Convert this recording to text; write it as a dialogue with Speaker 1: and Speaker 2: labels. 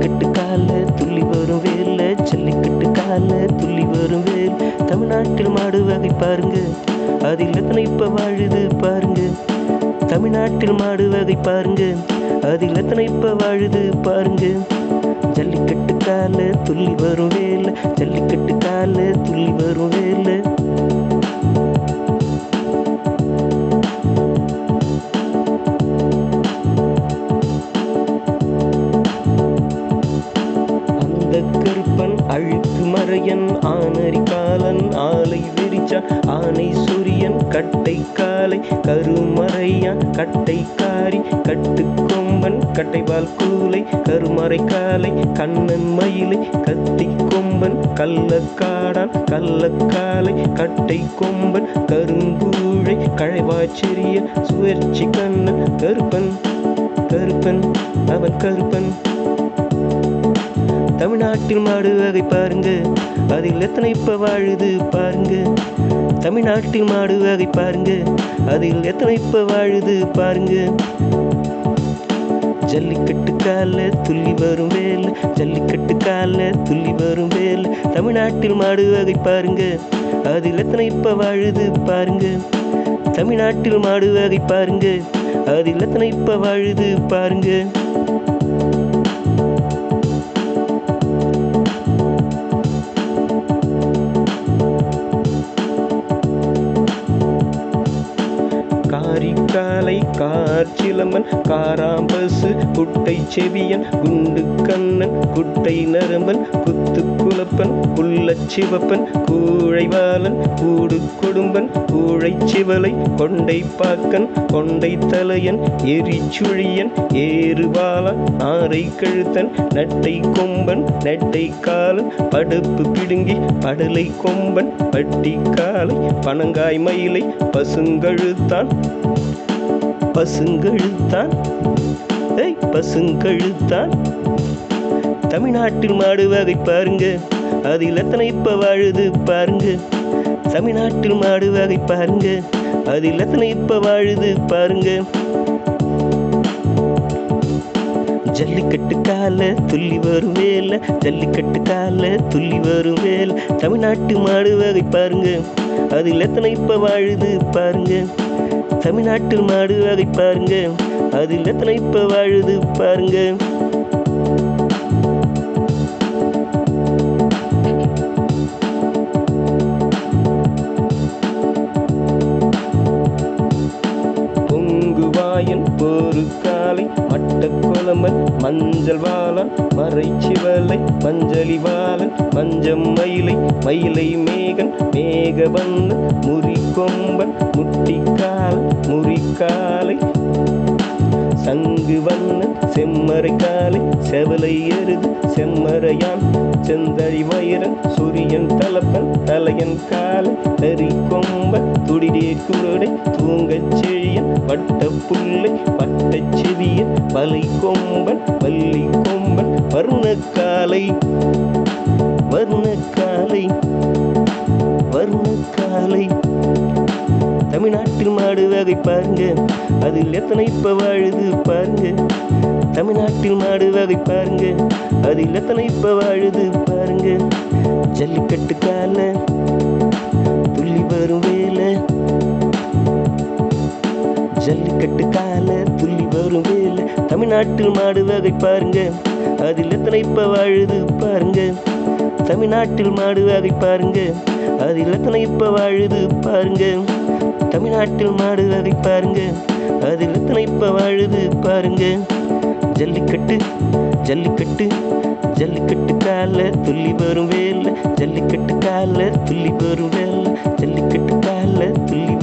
Speaker 1: ஜல்லிக்கட்டு கால துள்ளி வரும் வேல ஜல்லிக்கட்டு கால துள்ளி வரும் வேல். தமிழ்நாட்டில் மாடு வகை பாருங்க அதில் எத்தனை இப்போ வாழுது பாருங்க. தமிழ்நாட்டில் மாடு வகை பாருங்க அதில் எத்தனை இப்போ வாழுது பாருங்க. ஜல்லிக்கட்டு கால துள்ளி வரும் வேல ஜல்லிக்கட்டு கால கொம்பன் கூலை கருமறை காலை கண்ணன் மயிலை கத்தி கொம்பன் கள்ளக்காடான் கள்ளக்காலை கட்டை கொம்பன் கருங்கூழை கழைவாச்சிறிய சுயற்சி கண்ணன் கருப்பன் கருப்பன் அவன் கருப்பன். தமிழ்நாட்டில் மாடு வகை பாருங்க அதில் எத்தனை இப்ப வாழுது பாருங்க. தமிழ்நாட்டில் மாடு வகை பாருங்க அதில் எத்தனை இப்ப வாழுது பாருங்க. ஜல்லிக்கட்டு கால துள்ளி வரும் வேல் ஜல்லிக்கட்டு கால துள்ளி வரும் வேல். தமிழ்நாட்டில் மாடு வகை பாருங்க அதில் எத்தனை இப்ப வாழுது பாருங்க. தமிழ்நாட்டில் மாடு வகை பாருங்க அதில் எத்தனை இப்ப வாழுது பாருங்க. கார்ச்சிலம்பன் காராம்பசு குட்டை செவியன் குண்டு கண்ணன் குட்டை நரம்பன் குத்து குலப்பன் குள்ளச் சிவப்பன் கூழைவாளன் கூடு குடும்பன் கூழை சிவலை கொண்டை பாக்கன் கொண்டை தலையன் எரிச்சுழியன் ஏறுவாளன் ஆரை கழுத்தன் நட்டை கொம்பன் நட்டை காலன் படுப்பு பிடுங்கி படலை கொம்பன் பட்டி காலை பனங்காய் மயிலை பசுங்கழுத்தான். பசுங்கழுத்தான். ஏய் பசுங்கழுத்தான். தமிழ்நாட்டில் மாடு வகை பாருங்க. அதில் எத்தனை இப்ப வாழுது பாருங்க. தமிழ்நாட்டில் மாடு வகை பாருங்க. அதில் எத்தனை இப்ப வாழுது பாருங்க. ஜல்லிக்கட்டு கால துள்ளி வரும் வேலை. ஜல்லிக்கட்டு கால துள்ளி வரும் வேலை. தமிழ்நாட்டு மாடு வகை பாருங்க. அதில் எத்தனை இப்ப வாழுது பாருங்க. தமிழ்நாட்டு மாடு வகை பாருங்க. அதில் எத்தனை இப்ப வாழுது பாருங்க. பொங்குவாயன் போருக்காலை மட்டக்குளமன் மஞ்சள் வாளன் மறைச்சிவலை மஞ்சளி வாழன் மஞ்சம் மயிலை மயிலை மேகன் மேகபந்தன் முறிக்கொம்பன் கொம்பன் முட்டிக்கா செம்மறை காலை செவலை எருது செம்மறையான் செந்தழி வைரன் சூரியன் தலப்பன் தலையன் காலை தறி கொம்ப துடிடே குருடை தூங்கச் செழியன் வட்ட புள்ளை வட்டச் செவியன் வலை கொம்பன் வள்ளி கொம்பன் வர்ணக்காலை வர்ணக்காலை வர்ணக்காலை தமிழ்நாட்டில் மாடு வகை பாருங்க அதில் எத்தனை இப்ப வாழுது பாருங்க. தமிழ்நாட்டில் மாடு வகை பாருங்க. அதில் எத்தனை இப்ப வாழுது பாருங்க. ஜல்லிக்கட்டு கால துள்ளி வரும் வேலை. ஜல்லிக்கட்டு கால துள்ளி வரும் வேலை. தமிழ்நாட்டில் மாடு வகை பாருங்க. அதில் எத்தனை இப்ப வாழுது பாருங்க. தமிழ்நாட்டில் மாடு வகை பாருங்க. அதில் எத்தனை இப்ப வாழுது பாருங்க. தமிழ்நாட்டில் மாடு வகை பாருங்க. அதில் எத்தனை இப்ப வாழுது பாருங்க. ஜல்லிக்கட்டு ஜல்லிக்கட்டு ஜல்லிக்கட்டு கால துள்ளி வரும் வேலை. ஜல்லிக்கட்டு கால துள்ளி வரும் வேலை. ஜல்லிக்கட்டு கால துள்ளி